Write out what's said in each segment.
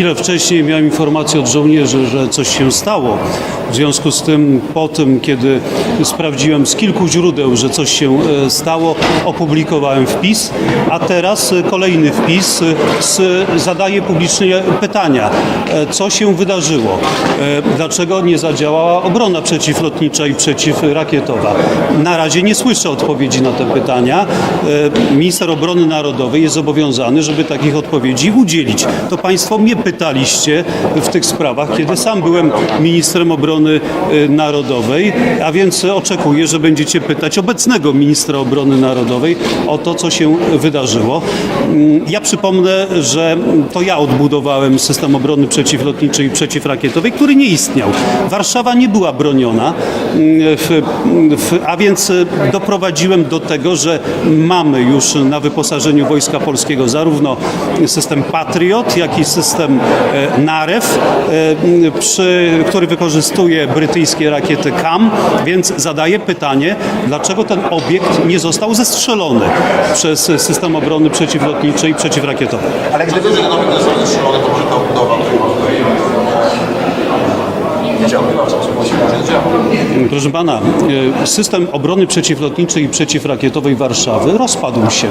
chwilę wcześniej miałem informację od żołnierzy, że coś się stało. W związku z tym, po tym, kiedy sprawdziłem z kilku źródeł, że coś się e, stało, opublikowałem wpis, a teraz e, kolejny wpis e, z, zadaje publicznie pytania, co się wydarzyło, dlaczego nie zadziałała obrona przeciwlotnicza i przeciwrakietowa. Na razie nie słyszę odpowiedzi na te pytania. Minister Obrony Narodowej jest zobowiązany, żeby takich odpowiedzi udzielić. To Państwo mnie pytaliście w tych sprawach, kiedy sam byłem ministrem obrony e, narodowej, a więc oczekuję, że będziecie pytać obecnego ministra obrony narodowej o to, co się wydarzyło. Mm, Ja przypomnę, że to ja odbudowałem system obrony przeciwlotniczej i przeciwrakietowej, który nie istniał. Warszawa nie była broniona, mm, w, a więc doprowadziłem do tego, że mamy już na wyposażeniu Wojska Polskiego zarówno system Patriot, jak i system NAREW, e, przy, który wykorzystuje brytyjskie rakiety KAM, więc zadaję pytanie, dlaczego ten obiekt nie został zestrzelony przez system obrony przeciwlotniczej i przeciwrakietowej. Ale gdyby ten obiekt został zestrzelony, to może ta odbudowa nie działa, nie działa. Proszę pana, e, system obrony przeciwlotniczej i przeciwrakietowej Warszawy rozpadł się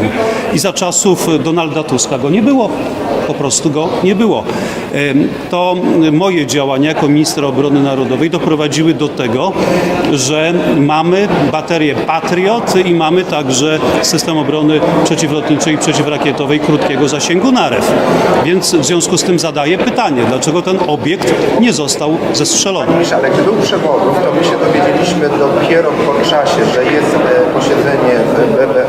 i za czasów Donalda Tuska go nie było. Po prostu go nie było. To moje działania jako ministra obrony narodowej doprowadziły do tego, że mamy baterię Patriot i mamy także system obrony przeciwlotniczej i przeciwrakietowej krótkiego zasięgu NAREW. Więc w związku z tym zadaję pytanie, dlaczego ten obiekt nie został zestrzelony. Ale gdy był przewodów, to my się dowiedzieliśmy dopiero po czasie, że jest e, posiedzenie w i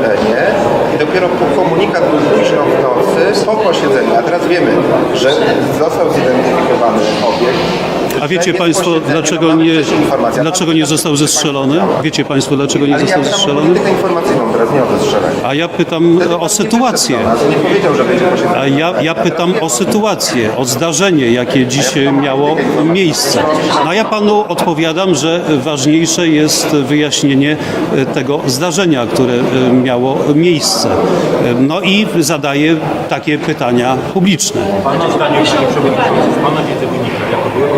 dopiero komunikat był późno w nocy po posiedzeniu. A teraz wiemy, że został zidentyfikowany obiekt. A wiecie Państwo, dlaczego nie, dlaczego nie został zestrzelony? Wiecie Państwo, dlaczego nie został zestrzelony? politykę informacyjną teraz, nie o zestrzelenie. A ja pytam o sytuację. Nie powiedział, że będzie. A ja, ja pytam o sytuację, o zdarzenie, jakie dziś miało miejsce. No a ja panu odpowiadam, że ważniejsze jest wyjaśnienie e, tego zdarzenia, które e, miało miejsce. E, No i zadaję takie pytania publiczne. Pana zdanie, panie przewodniczący, z pana wiedzy wynika, jako byłego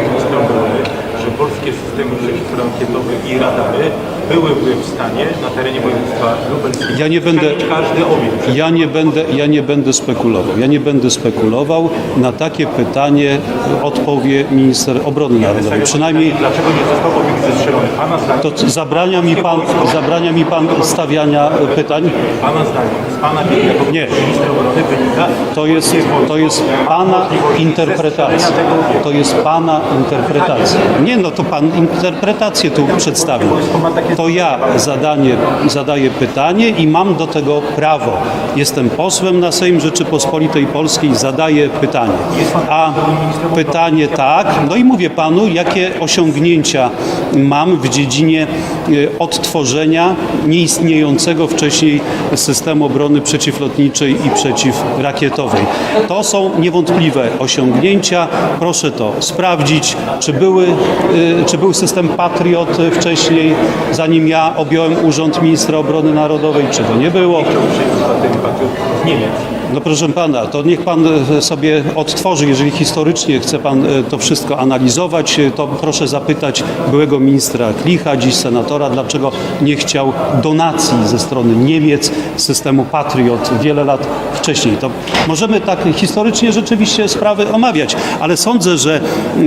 polskie systemy przeciwrakietowe i radary byłyby w stanie na terenie województwa lubelskiego Ja nie będę- każdy obiekt. Ja nie będę, ja nie będę spekulował. Ja nie będę spekulował. Na takie pytanie odpowie minister obrony narodowej. Przynajmniej Dlaczego nie został obiekt zestrzelony? Pana zdanie, to zabrania mi pan, zabrania mi pan stawiania pytań. pana zdanie, z pana jako Nie. ministra obrony wynika, To jest, to jest Pana interpretacja. To jest Pana interpretacja. Nie, no to Pan interpretację tu przedstawił. To ja zadanie, zadaję pytanie i mam do tego prawo. Jestem posłem na Sejm Rzeczypospolitej Polskiej, zadaję pytanie. A pytanie tak, no i mówię Panu, jakie osiągnięcia mam w dziedzinie odtworzenia nieistniejącego wcześniej systemu obrony przeciwlotniczej i przeciwrakietowej. To są niewątpliwe osiągnięcia. Proszę to sprawdzić, czy, były, y, czy był system Patriot wcześniej, zanim ja objąłem urząd ministra obrony narodowej, czy to nie było. Niemiec. No proszę pana, to niech pan e, sobie odtworzy, jeżeli historycznie chce pan e, to wszystko analizować, e, to proszę zapytać byłego ministra Klicha, dziś senatora, dlaczego nie chciał donacji ze strony Niemiec systemu Patriot wiele lat wcześniej. To możemy tak historycznie rzeczywiście sprawy omawiać, ale sądzę, że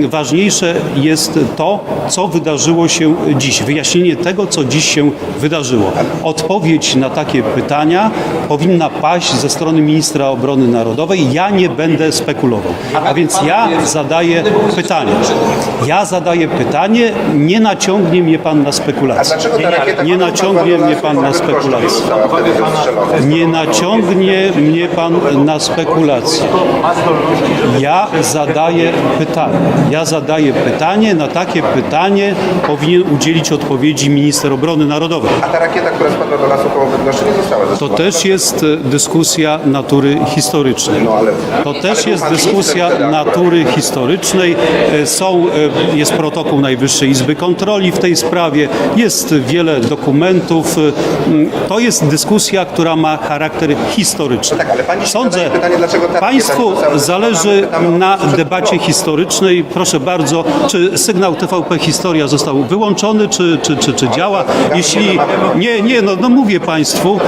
ważniejsze jest to, co wydarzyło się dziś, wyjaśnienie tego, co dziś się wydarzyło. Odpowiedź na takie pytania powinna paść ze strony ministra obrony narodowej. Ja nie będę spekulował. A więc ja zadaję pytanie. Ja zadaję pytanie, nie naciągnie mnie pan na spekulacje. Nie naciągnie mnie pan na spekulacje. Nie naciągnie mnie pan na spekulacje. Ja zadaję pytanie. Ja zadaję pytanie. Na takie pytanie powinien udzielić odpowiedzi minister obrony narodowej. A ta rakieta, która spadła do lasu koło Bydgoszczy, nie została To też jest dyskusja natury natury historycznej. No, To też jest dyskusja natury historycznej. E, Są, e, jest protokół Najwyższej Izby Kontroli w tej sprawie, jest wiele dokumentów. E, To jest dyskusja, która ma charakter historyczny. No tak, Sądzę, tak Państwu tak zależy na debacie historycznej. Proszę bardzo, czy sygnał TVP Historia został wyłączony, czy, czy, czy, czy działa? Jeśli nie, nie, no, no mówię Państwu,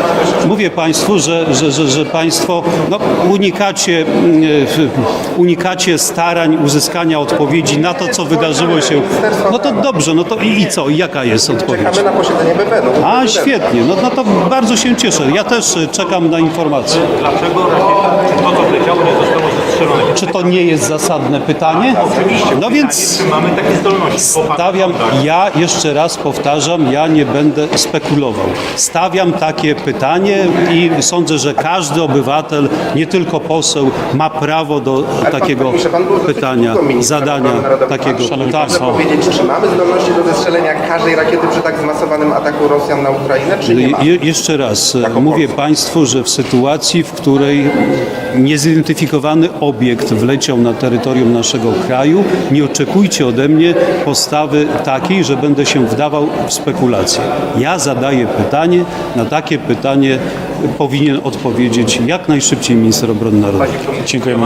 mówię Państwu, że, że, że, że Państwo no, unikacie, mm, e, unikacie starań uzyskania odpowiedzi na to, co wydarzyło się. No to dobrze, no to i, i co? I jaka jest odpowiedź? Czekamy na posiedzenie BB. No, A, świetnie, no, no to bardzo się cieszę. Ja też e, czekam na informacje. Dlaczego rakieta, to co wleciało nie Czy to nie jest zasadne pytanie? No więc mamy takie zdolności? Stawiam, ja jeszcze raz powtarzam, ja nie będę spekulował. Stawiam takie pytanie i sądzę, że każdy obywatel, nie tylko poseł, ma prawo do takiego pytania, zadania takiego. Pan Tak, Może powiedzieć, czy mamy zdolności do zestrzelenia każdej rakiety przy tak zmasowanym ataku Rosjan na Ukrainę, czy nie ma? Je, jeszcze raz, mówię Państwu, że w sytuacji, w której niezidentyfikowany obiekt wleciał na terytorium naszego kraju, nie oczekujcie ode mnie postawy takiej, że będę się wdawał w spekulacje. Ja zadaję pytanie, na takie pytanie powinien odpowiedzieć jak najszybciej minister obrony narodowej. Dziękuję.